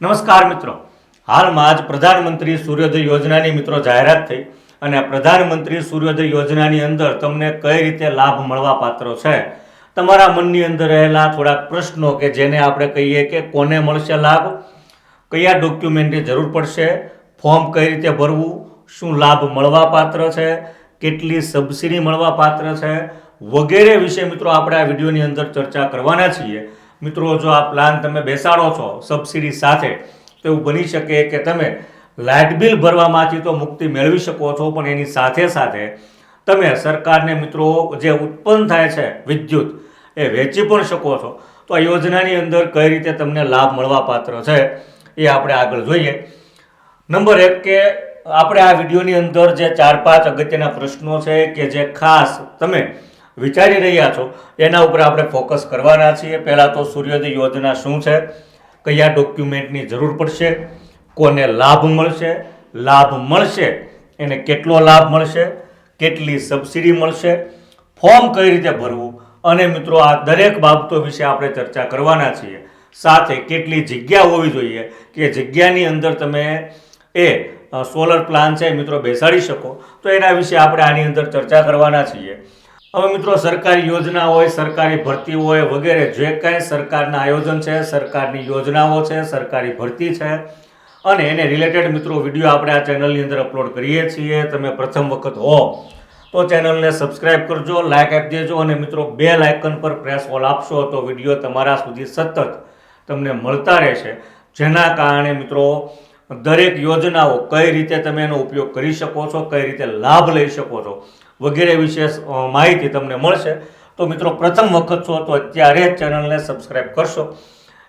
નમસ્કાર મિત્રો. હાલમાં જ પ્રધાનમંત્રી સૂર્યોદય યોજનાની મિત્રો જાહેરાત થઈ અને પ્રધાનમંત્રી સૂર્યોદય યોજનાની અંદર તમને કઈ રીતે લાભ મળવા પાત્ર છે? તમારા મનની અંદર રહેલા થોડાક પ્રશ્નો કે જેને આપણે કહીએ કે કોને મળશે લાભ? કયા ડોક્યુમેન્ટની જરૂર પડશે? ફોર્મ કઈ રીતે ભરવું? શું લાભ મળવા પાત્ર છે? કેટલી સબસિડી મળવા પાત્ર છે? વગેરે વિશે મિત્રો આપણે આ વિડીયોની અંદર ચર્ચા કરવાના છીએ. મિત્રો, જો આ પ્લાન તમે બેસાડો છો સબસિડી સાથે, તો એવું બની શકે કે તમે લાઇટ બિલ ભરવામાંથી તો મુક્તિ મેળવી શકો છો, પણ એની સાથે સાથે તમે સરકારને મિત્રો, જે ઉત્પન્ન થાય છે વિદ્યુત, એ વેચી પણ શકો છો. તો આ યોજનાની અંદર કઈ રીતે તમને લાભ મળવા પાત્ર છે, એ આપણે આગળ જોઈએ. નંબર એક કે આપણે આ વિડીયોની અંદર જે ચાર પાંચ અગત્યના પ્રશ્નો છે કે જે ખાસ તમે વિચારી રહ્યા છો. એના ઉપર આપણે ફોકસ કરવાના છીએ. પહેલાં તો સૂર્યોદય યોજના શું છે? કયા ડોક્યુમેન્ટની જરૂર પડશે? કોને લાભ મળશે? લાભ મળશે? એને કેટલો લાભ મળશે? કેટલી સબસિડી મળશે? ફોર્મ કઈ રીતે ભરવું? અને મિત્રો, આ દરેક બાબતો વિશે આપણે ચર્ચા કરવાના છીએ. સાથે કેટલી જગ્યા હોવી જોઈએ? કે જગ્યાની અંદર તમે એ સોલર પ્લાન છે મિત્રો બેસાડી શકો. તો એના વિશે આપણે આની અંદર ચર્ચા કરવાના છીએ. હવે મિત્રો, સરકારી યોજના હોય, સરકારી ભરતી હોય વગેરે, જે કાંઈ સરકારના આયોજન છે, સરકારની યોજનાઓ છે, સરકારી ભરતી છે, અને એને રિલેટેડ મિત્રો વીડિયો આપણે આ ચેનલની અંદર અપલોડ કરીએ છીએ. તમે પ્રથમ વખત હો, તો ચેનલને સબસ્ક્રાઇબ કરજો લાઇક આપી દેજો, અને મિત્રો, બે લાઇકન પર પ્રેસ ઓલ આપશો, તો વીડિયો તમારા સુધી સતત તમને મળતા રહેશે. જેના કારણે મિત્રો, દરેક યોજનાઓ કઈ રીતે તમે એનો ઉપયોગ કરી શકો છો, કઈ રીતે લાભ લઈ શકો છો વગેરે વિશે માહિતી તમને મળશે. તો મિત્રો, પ્રથમ વખત છો તો અત્યારે જ ચેનલને સબસ્ક્રાઈબ કરશો.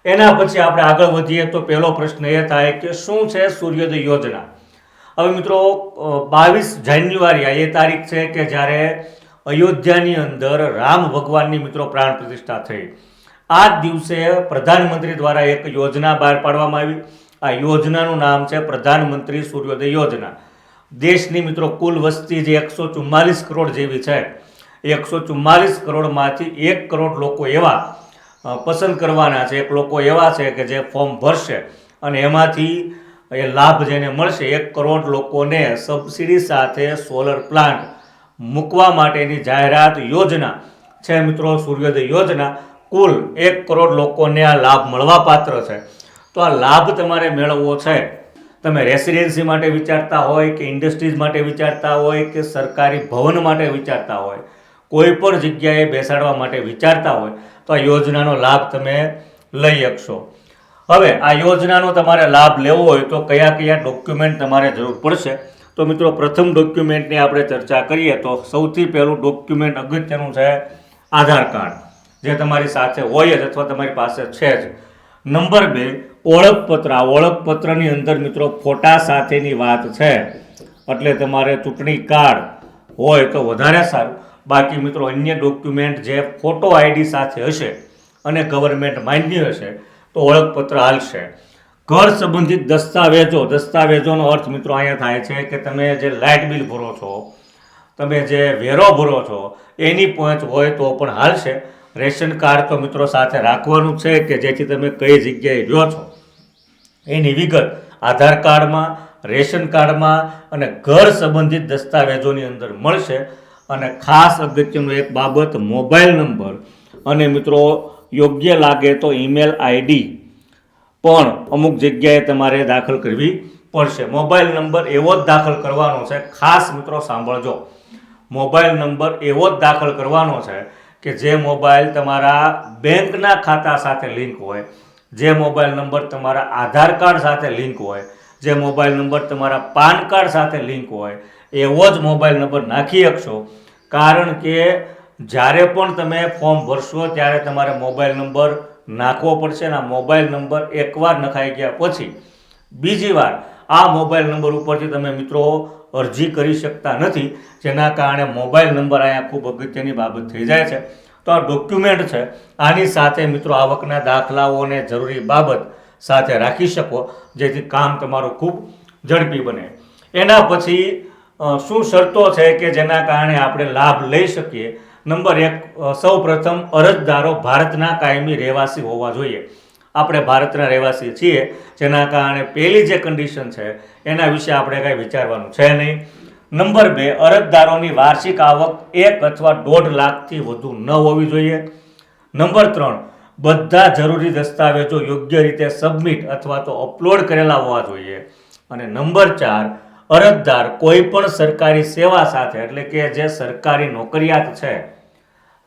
એના પછી આપણે આગળ વધીએ તો પહેલો પ્રશ્ન એ થાય કે શું છે સૂર્યોદય યોજના? હવે મિત્રો બાવીસ જાન્યુઆરી આ એ તારીખ છે કે જ્યારે અયોધ્યાની અંદર રામ ભગવાનની મિત્રો પ્રાણ પ્રતિષ્ઠા થઈ. આ દિવસે પ્રધાનમંત્રી દ્વારા એક યોજના બહાર પાડવામાં આવી. આ યોજનાનું નામ છે પ્રધાનમંત્રી સૂર્યોદય યોજના. દેશની મિત્રો કુલ વસ્તી જે એકસો ચુમ્માલીસ કરોડ જેવી છે એકસો ચુમ્માલીસ કરોડમાંથી એક કરોડ લોકો એવા પસંદ કરવાના છે. એક લોકો એવા છે કે જે ફોર્મ ભરશે અને એમાંથી એ લાભ જેને મળશે, એક કરોડ લોકોને સબસિડી સાથે સોલર પ્લાન્ટ મૂકવા માટેની જાહેરાત યોજના છે મિત્રો, સૂર્યોદય યોજના. કુલ એક કરોડ લોકોને આ લાભ મળવાપાત્ર છે. તો આ લાભ તમારે મેળવવો છે. તમે રેસિડેન્સી માટે વિચારતા હોય કે ઇન્ડસ્ટ્રીઝ માટે વિચારતા હોય કે સરકારી ભવન માટે વિચારતા હોય, કોઈ પણ જગ્યાએ બેસાડવા માટે વિચારતા હોય, તો આ યોજનાનો લાભ તમે લઈ શકશો. હવે આ યોજનાનો તમારે લાભ લેવો હોય તો કયા કયા ડોક્યુમેન્ટ તમારે જરૂર પડશે? તો મિત્રો, પ્રથમ ડોક્યુમેન્ટની આપણે ચર્ચા કરીએ તો સૌથી પહેલું ડોક્યુમેન્ટ અગત્યનું છે આધાર કાર્ડ. જે તમારી સાથે હોય જ અથવા તમારી પાસે છે જ. નંબર બે ઓળખપત્ર, આ ઓળખપત્રની અંદર મિત્રો ફોટા સાથેની વાત છે. એટલે તમારે ચૂંટણી કાર્ડ હોય તો વધારે સારું. બાકી મિત્રો અન્ય ડોક્યુમેન્ટ જે ફોટો આઈડી સાથે હશે અને ગવર્મેન્ટ માન્ય હશે તો ઓળખપત્ર હાલશે. ઘર સંબંધિત દસ્તાવેજો, દસ્તાવેજોનો અર્થ મિત્રો અહીંયા થાય છે કે તમે જે લાઇટ બિલ ભરો છો, તમે જે વેરો ભરો છો, એની પહોંચ હોય તો પણ હાલશે. રેશન કાર્ડ તો મિત્રો સાથે રાખવાનું છે કે જેથી તમે કઈ જગ્યાએ રહ્યો છો. એની વિગત આધાર કાર્ડમાં, રેશન કાર્ડમાં અને ઘર સંબંધિત દસ્તાવેજોની અંદર મળશે. અને ખાસ અગત્યનું એક બાબત, મોબાઈલ નંબર. અને મિત્રો, યોગ્ય લાગે તો ઈમેલ આઈડી પણ અમુક જગ્યાએ તમારે દાખલ કરવી પડશે. મોબાઈલ નંબર એવો જ દાખલ કરવાનો છે. ખાસ મિત્રો, સાંભળજો. મોબાઈલ નંબર એવો જ દાખલ કરવાનો છે કે જે મોબાઈલ તમારા બેંકના ખાતા સાથે લિંક હોય, જે મોબાઈલ નંબર તમારા આધાર કાર્ડ સાથે લિંક હોય, જે મોબાઈલ નંબર તમારા પાન કાર્ડ સાથે લિંક હોય, એવો જ મોબાઈલ નંબર નાખી શકશો. કારણ કે જ્યારે પણ તમે ફોર્મ ભરશો ત્યારે તમારે મોબાઈલ નંબર નાખવો પડશે અને આ મોબાઈલ નંબર એકવાર નખાઈ ગયા પછી, બીજી વાર આ મોબાઈલ નંબર ઉપરથી તમે મિત્રો અરજી કરી શકતા નથી, જેના કારણે મોબાઈલ નંબર અહીંયા ખૂબ અગત્યની બાબત થઈ જાય છે. તો આ ડોક્યુમેન્ટ છે, આની સાથે મિત્રો આવકના દાખલાઓને જરૂરી બાબત સાથે રાખી શકો, જેથી કામ તમારું ખૂબ ઝડપી બને. એના પછી શું શરતો છે કે જેના કારણે આપણે લાભ લઈ શકીએ? નંબર એક સૌ પ્રથમ અરજદારો ભારતના કાયમી રહેવાસી હોવા જોઈએ. આપણે ભારતના રહેવાસી છીએ, જેના કારણે પહેલી જે કન્ડિશન છે, એના વિશે આપણે કાંઈ વિચારવાનું છે નહીં. નંબર બે, અરજદારોની વાર્ષિક આવક એક અથવા દોઢ લાખથી વધુ ન હોવી જોઈએ. નંબર ત્રણ, બધા જરૂરી દસ્તાવેજો યોગ્ય રીતે સબમિટ અથવા તો અપલોડ કરેલા હોવા જોઈએ. અને નંબર ચાર, અરજદાર કોઈ પણ સરકારી સેવા સાથે, એટલે કે જે સરકારી નોકરિયાત છે,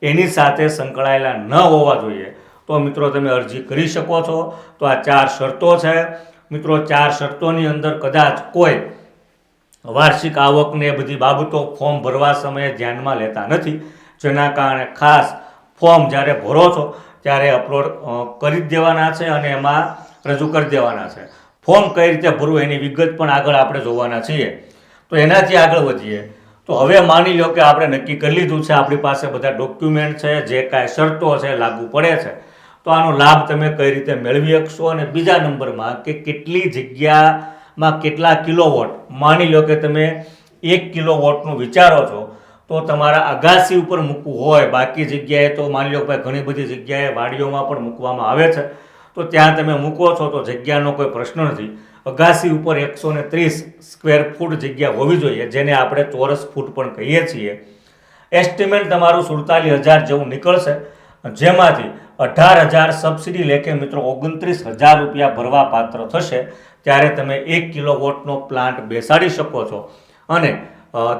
એની સાથે સંકળાયેલા ન હોવા જોઈએ. તો મિત્રો તમે અરજી કરી શકો છો. તો આ ચાર શરતો છે. મિત્રો, ચાર શરતોની અંદર કદાચ કોઈ વાર્ષિક આવકને બધી બાબતો ફોર્મ ભરવા સમયે ધ્યાનમાં લેતા નથી. જેના કારણે ખાસ ફોર્મ જ્યારે ભરો છો, ત્યારે અપલોડ કરી દેવાના છે અને એમાં રજૂ કરી દેવાના છે. ફોર્મ કઈ રીતે ભરવું એની વિગત પણ આગળ આપણે જોવાના છીએ. તો એનાથી આગળ વધીએ. તો હવે માની લો કે આપણે નક્કી કરી લીધું છે, આપણી પાસે બધા ડોક્યુમેન્ટ છે, જે કાંઈ શરતો છે, લાગુ પડે છે. તો આનો લાભ તમે કઈ રીતે મેળવી શકશો? અને બીજા નંબરમાં કે કેટલી જગ્યામાં કેટલા કિલોવોટ, માની લો કે તમે એક કિલોવોટનું વિચારો છો, તો તમારા અગાસી ઉપર મૂકવું હોય, બાકી જગ્યાએ તો માની લો કે ઘણી બધી જગ્યાએ વાડીઓમાં પણ મૂકવામાં આવે છે, તો ત્યાં તમે મૂકો છો, તો જગ્યાનો કોઈ પ્રશ્ન નથી. અગાસી ઉપર એકસો ને ત્રીસ સ્ક્વેર ફૂટ જગ્યા હોવી જોઈએ, જેને આપણે ચોરસ ફૂટ પણ કહીએ છીએ. એસ્ટિમેટ તમારું સુડતાલીસ હજાર જેવું નીકળશે. જેમાંથી અઢાર હજાર સબસિડી કે મિત્રો ઓગણત્રીસ હજાર રૂપિયા ભરવા પાત્ર થશે, ત્યારે તમે એક કિલો વોટનો પ્લાન્ટ બેસાડી શકો છો. અને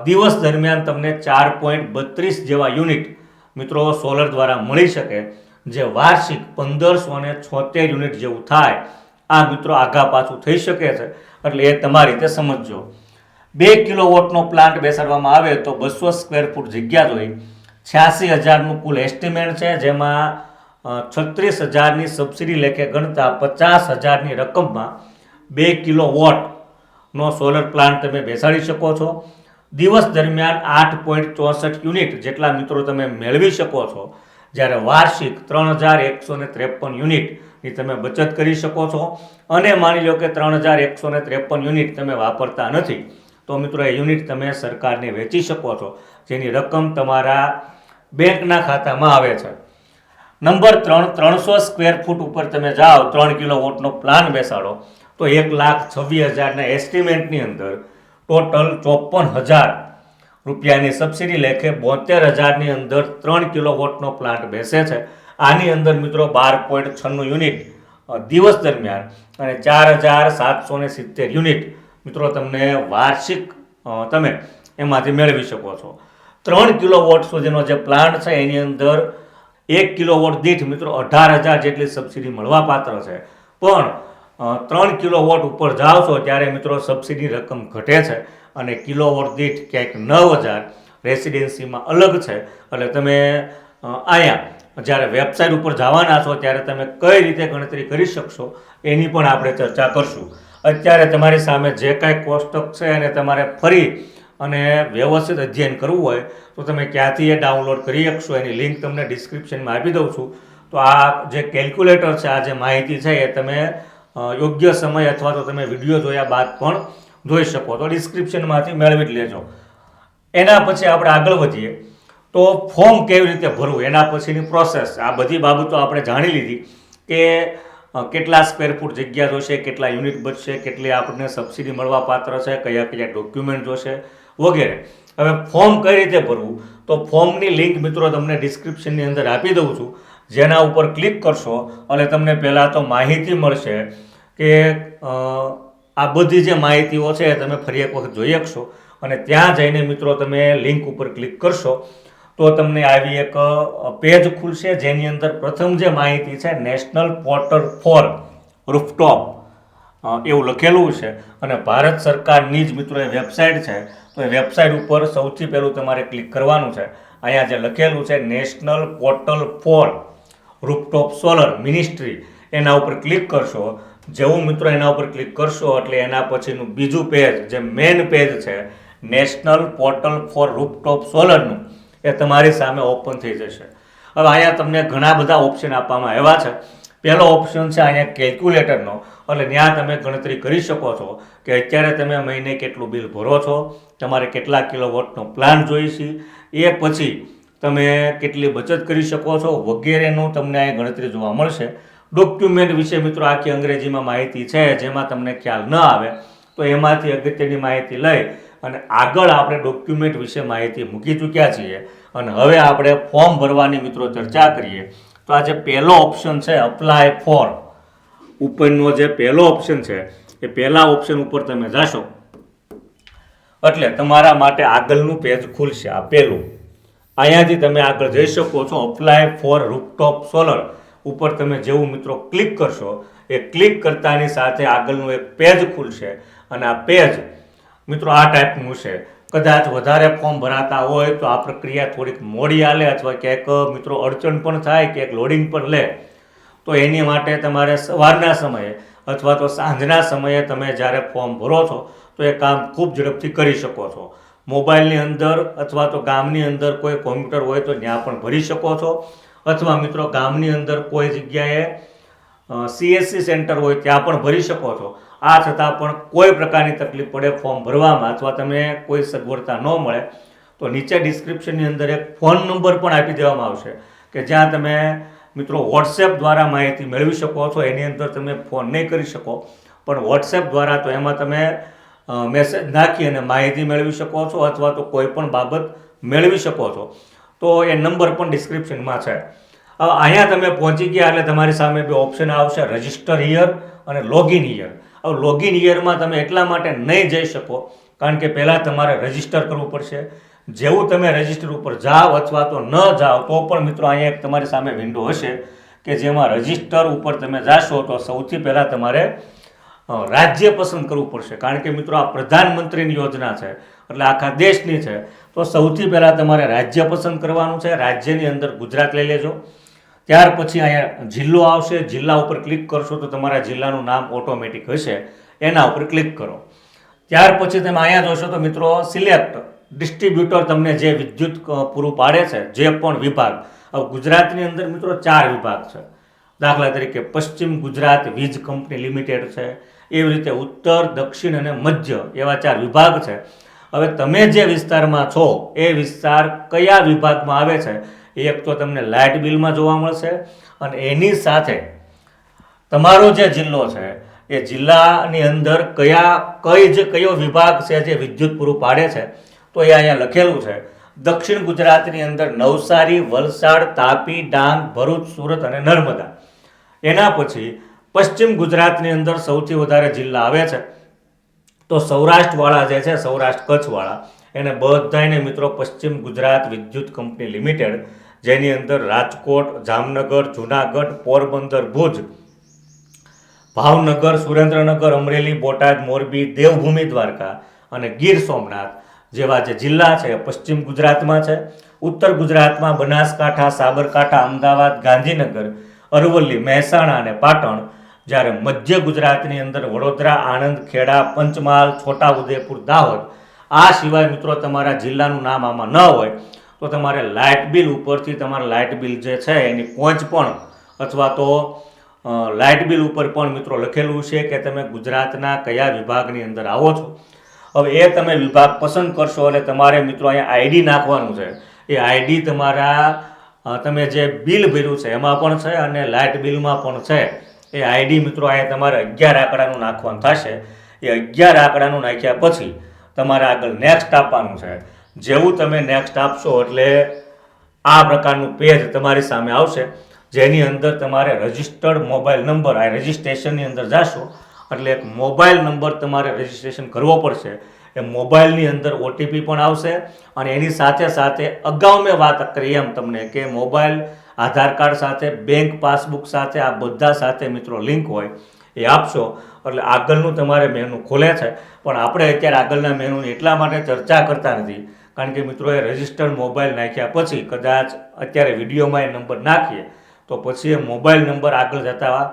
દિવસ દરમિયાન તમને ચાર પોઈન્ટ બત્રીસ જેવા યુનિટ મિત્રો સોલર દ્વારા મળી શકે, જે વાર્ષિક પંદરસો ને છોતેર યુનિટ જેવું થાય. આ મિત્રો આઘા પાછું થઈ શકે છે, એટલે એ તમારી રીતે સમજજો. બે કિલો વોટનો પ્લાન્ટ બેસાડવામાં આવે તો બસો સ્ક્વેર ફૂટ જગ્યા જોઈ. છ્યાસી હજારનું કુલ એસ્ટિમેટ છે, જેમાં છત્રીસ હજારની સબસિડી લેખે ગણતા પચાસ હજારની રકમમાં બે કિલો વોટનો સોલર પ્લાન્ટ તમે બેસાડી શકો છો. દિવસ દરમિયાન આઠ પોઈન્ટ ચોસઠ યુનિટ જેટલા મિત્રો તમે મેળવી શકો છો. જ્યારે વાર્ષિક ત્રણ હજાર એકસો ને ત્રેપન યુનિટની તમે બચત કરી શકો છો. અને માની લો કે ત્રણ હજાર એકસો ને ત્રેપન યુનિટ તમે વાપરતા નથી, તો મિત્રો એ યુનિટ તમે સરકારને વેચી શકો છો. જેની રકમ તમારા બેંકના ખાતામાં આવે છે. નંબર ત્રણ, ત્રણસો સ્ક્વેર ફૂટ ઉપર તમે જાઓ, ત્રણ કિલો વોટનો પ્લાન બેસાડો, તો એક લાખ છવ્વીસ હજારના એસ્ટિમેટની અંદર ટોટલ ચોપન હજાર રૂપિયાની સબસિડી લેખે બોતેર હજારની અંદર ત્રણ કિલો વોટનો પ્લાન્ટ બેસે છે. આની અંદર મિત્રો બાર પોઈન્ટ છન્નું યુનિટ દિવસ દરમિયાન અને ચાર હજાર સાતસો ને સિત્તેર યુનિટ મિત્રો તમને વાર્ષિક તમે એમાંથી મેળવી શકો છો. ત્રણ કિલો વોટ સુધીનો જે પ્લાન્ટ છે, એની અંદર એક કિલો વોટ દીઠ મિત્રો અઢાર હજાર જેટલી સબસિડી મળવા પાત્ર છે. પણ ત્રણ કિલો વોટ ઉપર જાઓ છો ત્યારે મિત્રો સબસિડી રકમ ઘટે છે અને કિલો વોટ દીઠ ક્યાંક નવ હજાર રેસિડેન્સીમાં અલગ છે. એટલે તમે અહીંયા જ્યારે વેબસાઇટ ઉપર જવાના છો ત્યારે તમે કઈ રીતે ગણતરી કરી શકશો એની પણ આપણે ચર્ચા કરશું. અત્યારે તમારી સામે જે કાંઈ કોષ્ટક છે એને તમારે ફરી અને વ્યવસ્થિત અધ્યયન કરવું હોય તો તમે ક્યાંથી એ ડાઉનલોડ કરી શકશો, એની લિંક તમને ડિસ્ક્રિપ્શનમાં આપી દઉં છું. તો આ જે કેલ્ક્યુલેટર છે, આ જે માહિતી છે, એ તમે યોગ્ય સમય અથવા તો તમે વીડિયો જોયા બાદ પણ જોઈ શકો. તો ડિસ્ક્રિપ્શનમાંથી મેળવી લેજો. એના પછી આપણે આગળ વધીએ. તો ફોર્મ કેવી રીતે ભરવું? એના પછીની પ્રોસેસ આ બધી બાબતો આપણે જાણી લીધી કે કેટલા સ્ક્વેર ફૂટ જગ્યા જોશે, કેટલા યુનિટ બચશે કેટલી આપણને સબસિડી મળવા પાત્ર છે, કયા કયા ડોક્યુમેન્ટ જોશે વગેરે. હવે ફોર્મ કઈ રીતે ભરવું? તો ફોર્મની લિંક મિત્રો તમને ડિસ્ક્રિપ્શનની અંદર આપી દઉં છું. જેના ઉપર ક્લિક કરશો અને તમને પહેલાં તો માહિતી મળશે કે આ બધી જે માહિતીઓ છે તમે ફરી એક વખત જોઈ શકશો. અને ત્યાં જઈને મિત્રો તમે લિંક ઉપર ક્લિક કરશો, તો તમને આવી એક પેજ ખુલશે જેની અંદર પ્રથમ જે માહિતી છે નેશનલ પોર્ટલ ફોર રૂફટોપ એવું લખેલું છે. અને ભારત સરકારની જ મિત્રો એ વેબસાઇટ છે, તો એ વેબસાઇટ ઉપર સૌથી પહેલું તમારે ક્લિક કરવાનું છે. અહીંયા જે લખેલું છે, national portal for rooftop solar ministry, એના ઉપર ક્લિક કરશો. જેવું મિત્રો એના ઉપર ક્લિક કરશો, એટલે એના પછીનું બીજું પેજ, જે મેઇન પેજ છે, નેશનલ પોર્ટલ ફોર રૂપટોપ સોલરનું, એ તમારી સામે ઓપન થઈ જશે. હવે અહીંયા તમને ઘણા બધા ઓપ્શન આપવામાં આવ્યા છે. પહેલો ઓપ્શન છે અહીંયા કેલ્ક્યુલેટરનો. એટલે ત્યાં તમે ગણતરી કરી શકો છો કે અત્યારે તમે મહિને કેટલું બિલ ભરો છો, તમારે કેટલા કિલો વોટનો પ્લાન જોઈશે એ પછી તમે કેટલી બચત કરી શકો છો, વગેરેનું તમને આ ગણતરી જોવા મળશે. ડોક્યુમેન્ટ વિશે મિત્રો આખી અંગ્રેજીમાં માહિતી છે, જેમાં તમને ખ્યાલ ન આવે, તો એમાંથી અગત્યની માહિતી લઈ અને આગળ આપણે ડોક્યુમેન્ટ વિશે માહિતી મૂકી ચૂક્યા છીએ. અને હવે આપણે ફોર્મ ભરવાની મિત્રો ચર્ચા કરીએ. તો આ જે પહેલો ઓપ્શન છે અપ્લાય ફોર ઉપરનો જે પહેલો ઓપ્શન છે, એ પહેલા ઓપ્શન ઉપર તમે જાશો. એટલે તમારા માટે આગળનું પેજ ખુલશે આ પહેલું. અહીંયાથી તમે આગળ જઈ શકો છો અપ્લાય ફોર રૂપટોપ સોલર ઉપર તમે જેવું મિત્રો ક્લિક કરશો, એ ક્લિક કરતાની સાથે આગળનું એક પેજ ખુલશે. અને આ પેજ મિત્રો આ ટાઈપનું છે. કદાચ વધારે ફોર્મ ભરાતા હોય તો આ પ્રક્રિયા થોડીક મોડી આલે અથવા ક્યાંક મિત્રો અડચણ પણ થાય, ક્યાંક લોડિંગ પણ લે. તો એની માટે તમારે સવારના સમયે અથવા તો સાંજના સમયે તમે જ્યારે ફોર્મ ભરો છો, તો એ કામ ખૂબ ઝડપથી કરી શકો છો. મોબાઈલની અંદર અથવા તો ગામની અંદર કોઈ કોમ્પ્યુટર હોય તો ત્યાં પણ ભરી શકો છો. અથવા મિત્રો ગામની અંદર કોઈ જગ્યાએ સીએસસી સેન્ટર હોય ત્યાં પણ ભરી શકો છો. આ છતાં પણ કોઈ પ્રકારની તકલીફ પડે ફોર્મ ભરવામાં અથવા તમે કોઈ સગવડતા ન મળે, તો નીચે ડિસ્ક્રિપ્શનની અંદર એક ફોન નંબર પણ આપી દેવામાં આવશે કે જ્યાં તમે મિત્રો વોટ્સએપ દ્વારા માહિતી મેળવી શકો છો, એની અંદર તમે ફોન નહીં કરી શકો, પણ વોટ્સએપ દ્વારા તો એમાં તમે મેસેજ નાખી અને માહિતી મેળવી શકો છો અથવા તો કોઈ પણ બાબત મેળવી શકો છો. તો એ નંબર પણ ડિસ્ક્રિપ્શનમાં છે. હવે અહીંયા તમે પહોંચી ગયા એટલે તમારી સામે બે ઓપ્શન આવશે રજિસ્ટર હિયર અને લોગિન હિયર હવે લોગિન હિયરમાં તમે એટલા માટે નહીં જઈ શકો, કારણ કે પહેલાં તમારે રજિસ્ટર કરવું પડશે. જેવું તમે રજિસ્ટર ઉપર જાઓ અથવા તો ન જાઓ, તો પણ મિત્રો અહીંયા એક તમારી સામે વિન્ડો હશે કે જેમાં રજિસ્ટર ઉપર તમે જાશો તો સૌથી પહેલાં તમારે રાજ્ય પસંદ કરવું પડશે. કારણ કે મિત્રો આ પ્રધાનમંત્રીની યોજના છે, એટલે આખા દેશની છે. તો સૌથી પહેલાં તમારે રાજ્ય પસંદ કરવાનું છે, રાજ્યની અંદર ગુજરાત લઈ લેજો. ત્યાર પછી અહીંયા જિલ્લો આવશે, જિલ્લા ઉપર ક્લિક કરશો તો તમારા જિલ્લાનું નામ ઓટોમેટિક હશે. એના ઉપર ક્લિક કરો. ત્યાર પછી તમે અહીંયા જોશો તો મિત્રો સિલેક્ટ ડિસ્ટ્રીબ્યુટર તમને જે વિદ્યુત પૂરું પાડે છે, જે પણ વિભાગ. હવે ગુજરાતની અંદર મિત્રો ચાર વિભાગ છે. દાખલા તરીકે પશ્ચિમ ગુજરાત વીજ કંપની લિમિટેડ છે. એવી રીતે ઉત્તર, દક્ષિણ અને મધ્ય એવા ચાર વિભાગ છે. હવે તમે જે વિસ્તારમાં છો, એ વિસ્તાર કયા વિભાગમાં આવે છે? એક તો તમને લાઇટ બિલમાં જોવા મળશે અને એની સાથે તમારો જે જિલ્લો છે, એ જિલ્લાની અંદર કયા, કઈ જે, કયો વિભાગ છે જે વિદ્યુત પૂરું પાડે છે? તો એ અહીંયા લખેલું છે. દક્ષિણ ગુજરાતની અંદર નવસારી, વલસાડ, તાપી, ડાંગ, ભરૂચ, સુરત અને નર્મદા. એના પછી પશ્ચિમ ગુજરાતની અંદર સૌથી વધારે જિલ્લા આવે છે. તો સૌરાષ્ટ્રવાળા જે છે, સૌરાષ્ટ્ર કચ્છવાળા, એને બધાને મિત્રો પશ્ચિમ ગુજરાત વિદ્યુત કંપની લિમિટેડ, જેની અંદર રાજકોટ, જામનગર, જુનાગઢ, પોરબંદર, ભુજ, ભાવનગર, સુરેન્દ્રનગર, અમરેલી, બોટાદ, મોરબી, દેવભૂમિ દ્વારકા અને ગીર સોમનાથ જેવા જે જિલ્લા છે, પશ્ચિમ ગુજરાતમાં છે, ઉત્તર ગુજરાતમાં બનાસકાંઠા, સાબરકાંઠા, અમદાવાદ, ગાંધીનગર, અરવલ્લી, મહેસાણા અને પાટણ જ્યારે મધ્ય ગુજરાતની અંદર વડોદરા, આણંદ, ખેડા, પંચમહાલ, છોટાઉદેપુર, દાહોદ આ સિવાય મિત્રો તમારા જિલ્લાનું નામ આમાં ન હોય તો તમારે લાઇટ બિલ ઉપરથી તમારા લાઇટ બિલ જે છે એની પહોંચ પણ અથવા તો લાઇટ બિલ ઉપર પણ મિત્રો લખેલું છે કે તમે ગુજરાતના કયા વિભાગની અંદર આવો છો. હવે એ તમે વિભાગ પસંદ કરશો એટલે તમારે મિત્રો અહીંયા આઈડી નાખવાનું છે. એ આઈડી તમારા તમે જે બિલ ભર્યું છે એમાં પણ છે અને લાઇટ બિલમાં પણ છે. એ આઈડી મિત્રો અહીંયા તમારે અગિયાર આંકડાનું નાખવાનું થશે. એ અગિયાર આંકડાનું નાખ્યા પછી તમારે આગળ નેક્સ્ટ આપવાનું છે. જેવું તમે નેક્સ્ટ આપશો એટલે આ પ્રકારનું પેજ તમારી સામે આવશે. જેની અંદર તમારે રજિસ્ટર્ડ મોબાઈલ નંબર આ રજિસ્ટ્રેશનની અંદર જાશો. એટલે એક મોબાઈલ નંબર તમારે રજિસ્ટ્રેશન કરવો પડશે. એ મોબાઈલની અંદર ઓટીપી પણ આવશે અને એની સાથે સાથે અગાઉ મેં વાત કરી એમ તમને કે મોબાઈલ, આધાર કાર્ડ સાથે, બેંક પાસબુક સાથે, આ બધા સાથે મિત્રો લિંક હોય એ આપશો. એટલે આગળનું તમારે મેનુ ખોલે છે. પણ આપણે અત્યારે આગળના મેનુની એટલા માટે ચર્ચા કરતા નથી. કારણ કે મિત્રોએ રજિસ્ટર્ડ મોબાઈલ નાખ્યા પછી કદાચ અત્યારે વિડીયોમાં એ નંબર નાખીએ, તો પછી એ મોબાઈલ નંબર આગળ જતા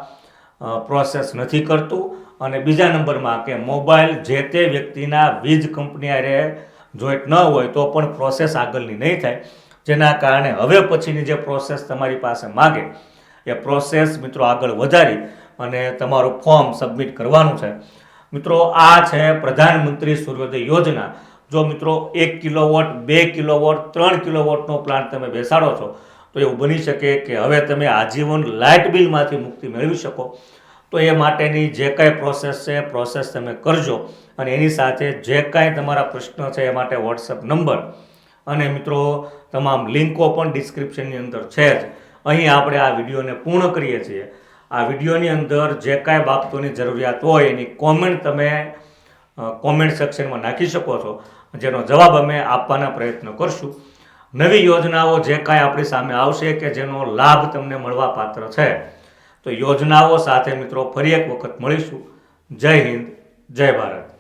પ્રોસેસ નથી કરતું. અને બીજા નંબરમાં કે મોબાઈલ જે તે વ્યક્તિના વીજ કંપની હારે જોઈન્ટ ન હોય તો પણ પ્રોસેસ આગળની નહીં થાય. જેના કારણે હવે પછીની જે પ્રોસેસ તમારી પાસે માગે, એ પ્રોસેસ મિત્રો આગળ વધારી અને તમારું ફોર્મ સબમિટ કરવાનું છે. મિત્રો, આ છે પ્રધાનમંત્રી સૂર્યોદય યોજના. જો મિત્રો એક કિલોવોટ, બે કિલોવોટ, ત્રણ કિલોવોટનો પ્લાન્ટ તમે બેસાડો છો તો એવું બની શકે કે હવે તમે આજીવન લાઇટ બિલમાંથી મુક્તિ મેળવી શકો. તો એ માટેની જે કાંઈ પ્રોસેસ છે પ્રોસેસ તમે કરજો. અને એની સાથે જે કાંઈ તમારા પ્રશ્ન છે એ માટે વોટ્સઅપ નંબર. અને મિત્રો, તમામ લિંકો પણ ડિસ્ક્રિપ્શનની અંદર છે જ. અહીં આપણે આ વિડીયોને પૂર્ણ કરીએ છીએ. આ વિડીયોની અંદર જે કાંઈ બાબતોની જરૂરિયાત હોય એની કોમેન્ટ તમે કોમેન્ટ સેક્શનમાં નાખી શકો છો. જેનો જવાબ અમે આપવાના પ્રયત્ન કરશું. નવી યોજનાઓ જે કાંઈ આપણી સામે આવશે કે જેનો લાભ તમને મળવા પાત્ર છે, તો યોજનાઓ સાથે મિત્રો ફરી એક વખત મળીશું. જય હિન્દ, જય ભારત.